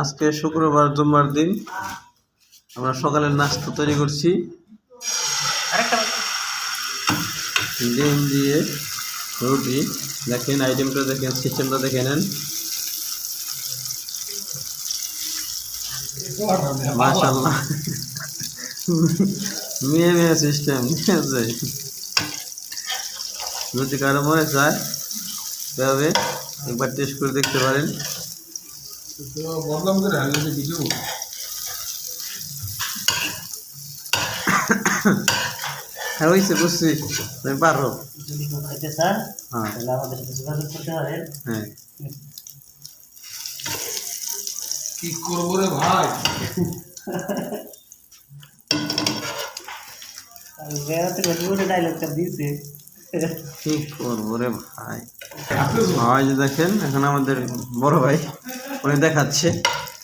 আজকে শুক্রবার, জুম্মার দিন। আমরা সকালের নাস্তা তৈরি করছি। ডিম দিয়ে রুটি। দেখেন, আইটেমটা দেখেন সিস্টেমটা দেখে নেন। মাশাল্লাহ মেয়ে মেয়ে সিস্টেম রুটি কারও মনে চায়, তবে একবার টেস্ট করে দেখতে পারেন। বদলাম করে হারিয়ে ভিডিও হ্যাঁ হয়েছে বুঝছি তুমি পারো যদি কেউ খাইতে চান হ্যাঁ। তাহলে আমাদের সাথে যোগাযোগ করতে পারেন হ্যাঁ। কি করব রে ভাই? বেড়াতে গেলে ডায়লগটা দিয়েছে কি করব রে ভাই? ভাই যে দেখেন এখন আমাদের বড় ভাই। উনি দেখাচ্ছে।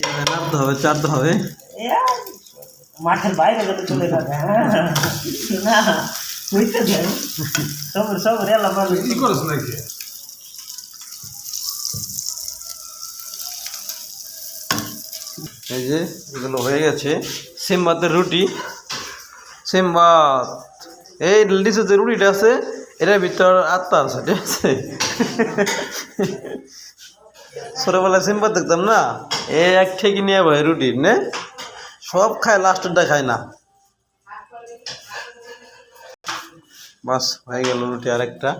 এখানে নাড়তে হবে চারতে হবে। মাঠের বাইরে যাতে চলে যাবে হ্যাঁ। না বুঝতে চাই সবর সবর এলা কি করছ নাকি? এই যে এগুলো হয়ে গেছে। সেম ভাতের রুটি। সেম ভাত এই নিচে যে রুটিটা আছে এটার ভিতর আত্মা আছে ঠিক আছে? ছোটবেলায় সেম দেখতাম না? এই এক ঠেকি নিয়ে ভাই রুটি নে? সব খায় লাস্টেরটা খায় না। বাস হয়ে গেল রুটি আরেকটা।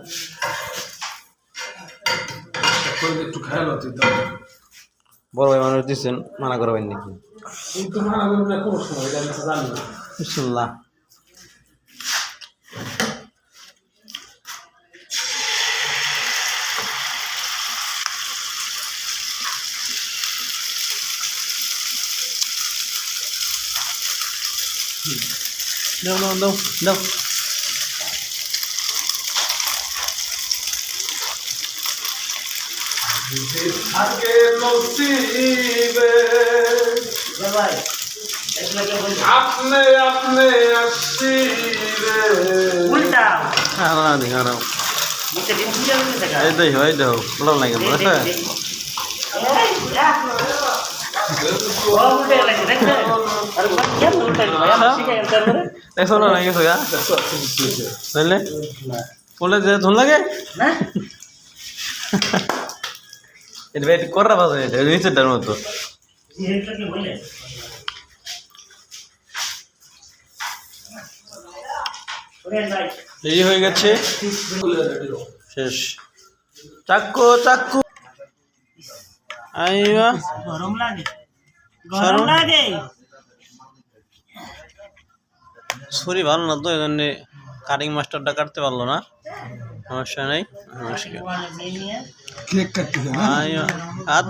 বড় ভাই মানুষ দিচ্ছেন মানা করবেন নাকি? মানা সময় জানি না। বিসমিল্লাহ দাও দাও দাও দাও থাকে নসিবে ভাই এগুলো কেউ বলছে আপনি আপনি আসিবে উল্টা হারা দি হারা নিচে ডিম ফুটে গেছে কা এই দেখো এই দেখো ভালো লাগে না দেখো ও উল্টে লাগে দেখছে দেখো না নাকি সোয়া বুঝলে বলে যে ধুন লাগে এটা বেট করা বাজে এটা নিচেরটার মতো এই হয়ে গেছে শেষ চাক্কু চাক্কু আইবা গরম লাগে। গরম লাগে। ছুরি ভালো না তো এই জন্যে কাটিং মাস্টারটা কাটতে পারল না। সমস্যা নেই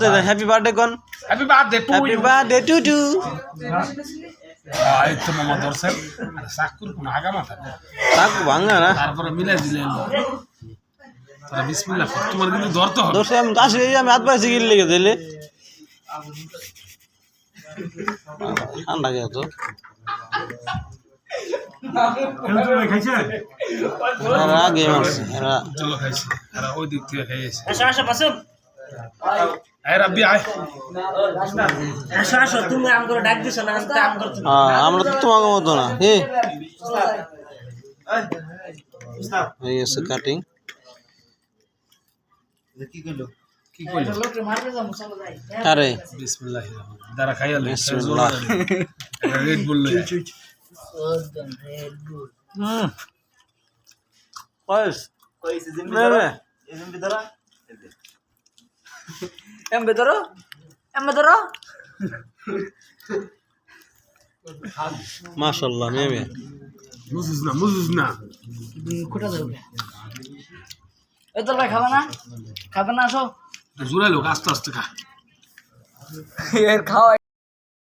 দে হ্যাপি বার্থডে কোন? Happy birthday to happy birthday to to এই মামা দর্শক সাকুর কোন আগা মাথা? চাকু ভাঙা না। তারপরে মিলাই দিলেন তোরা বিসমিল্লাহ তোমার কিন্তু ধরতে হবে। দোষে আমি আসি আমি হাত পাইছি গিয়ে লেগে দিলে। ঠান্ডা গেছে। তো চলো খাইছি আর ওই দিক থেকে খাইয়েছি। আসো আসো বাসুন হ্যাঁ, আমরা তো তোমাকে মতো না হে এই আছে কাটিং কি কইলো আরে। বিসমিল্লাহ দাঁড়া খাইয়া লই। হুম এম এম মুজুজ না মুজুজ না কোটা ভাই খাবে না খাবে না আসো আস্তে আস্তে খা এর খাওয়া